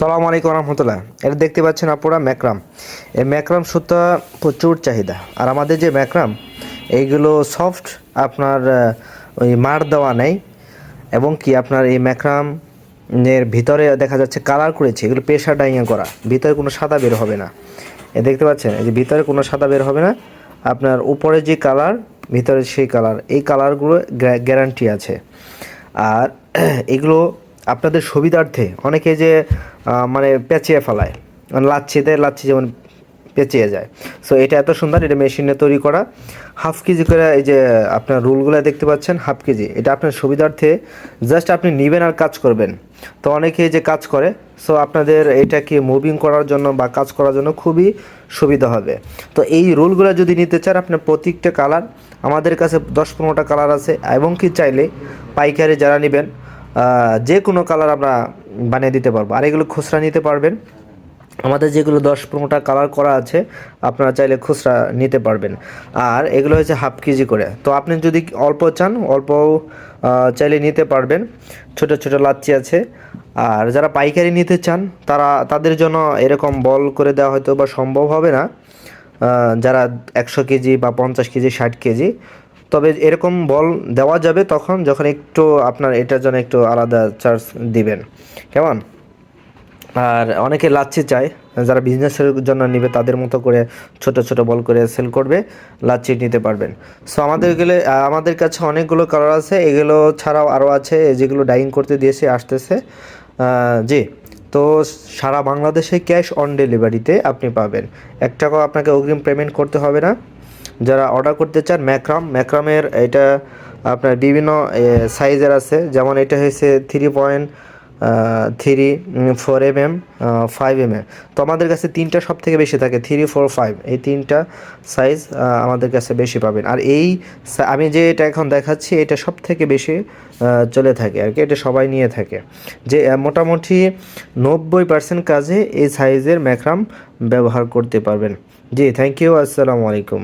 সালাম আলাইকুম রহমতুল্লাহ। এটা দেখতে পাচ্ছেন আপনারা ম্যাক্রাম। এই ম্যাক্রাম সুতা প্রচুর চাহিদা। আর আমাদের যে ম্যাক্রাম, এইগুলো সফট, আপনার ওই মার দেওয়া নেই। এবং কি আপনার এই ম্যাক্রাম এর ভিতরে দেখা যাচ্ছে কালার করেছে। এগুলো পেশা ডাইয়া করা। ভিতরে কোনো সাদা বের হবে না। এ দেখতে পাচ্ছেন, এই যে ভিতরে কোনো সাদা বের হবে না। আপনার উপরে যে কালার, ভিতরে সেই কালার। এই কালারগুলো গ্যারান্টি আছে। আর এগুলো আপনাদের সুবিধার্থে অনেকে যে মানে পেঁচিয়ে ফেলায়। মানে লাচ্ছিতে লাচ্ছি যেমন পেঁচিয়ে যায়। সো এটা এত সুন্দর, এটা মেশিনে তৈরি করা। হাফ কেজি করে এই যে আপনার রুলগুলো দেখতে পাচ্ছেন, হাফ কেজি। এটা আপনার সুবিধার্থে জাস্ট আপনি নেবেন আর কাজ করবেন। তো অনেকে যে কাজ করে সো আপনাদের এটাকে মুভিং করার জন্য বা কাজ করার জন্য খুবই সুবিধা হবে। তো এই রুলগুলো যদি নিতে চান, আপনার প্রত্যেকটা কালার, আমাদের কাছে দশ পনেরোটা কালার আছে, এবং কি চাইলে পাইকারি যারা নেবেন যে কোনো কালার আমরা বানিয়ে দিতে পারব। আর এগুলো খুচরা নিতে পারবেন। আমাদের যেগুলো দশ পনেরোটা কালার করা আছে, আপনারা চাইলে খুচরা নিতে পারবেন। আর এগুলো হচ্ছে হাফ কেজি করে। তো আপনি যদি অল্প চান অল্প চাইলে নিতে পারবেন। ছোট ছোট লাচ্ছি আছে। আর যারা পাইকারি নিতে চান, তারা, তাদের জন্য এরকম বল করে দেওয়া হয়তো বা সম্ভব হবে না। যারা একশো কেজি বা পঞ্চাশ কেজি, ষাট কেজি তবে এরকম বল দেওয়া যাবে তখন যখন একটু আপনার এটার জন্য একটু আলাদা চার্জ দিবেন। কেমন? আর অনেকে লাচ্ছি চায়, যারা বিজনেসের জন্য নেবে তাদের মতো করে ছোট ছোট বল করে সেল করবে, লাচ্ছি নিতে পারবেন। সো আমাদের গেলে আমাদের কাছে অনেকগুলো কালার আছে, এগুলো ছাড়াও আরও আছে যেগুলো ডাইং করতে দিয়েছে, আসতেছে। জি, তো সারা বাংলাদেশে ক্যাশ অন ডেলিভারিতে আপনি পাবেন। এক টাকাও আপনাকে অগ্রিম পেমেন্ট করতে হবে না। যারা অর্ডার করতে চান ম্যাক্রাম, ম্যাক্রামের এটা আপনার বিভিন্ন সাইজের আছে। যেমন এটা হয়েছে three point three four M M five M M তো আমাদের কাছে তিনটা সব থেকে বেশি থাকে থ্রি ফোর ফাইভ এই তিনটা সাইজ আমাদের কাছে বেশি পাবেন। আর এই আমি যে এটা এখন দেখাচ্ছি, এটা সব থেকে বেশি চলে থাকে আর কি, এটা সবাই নিয়ে থাকে। যে মোটামুটি নব্বই পার্সেন্ট কাজে এই সাইজের ম্যাক্রাম ব্যবহার করতে পারবেন। জি থ্যাংক ইউ আসসালামু আলাইকুম।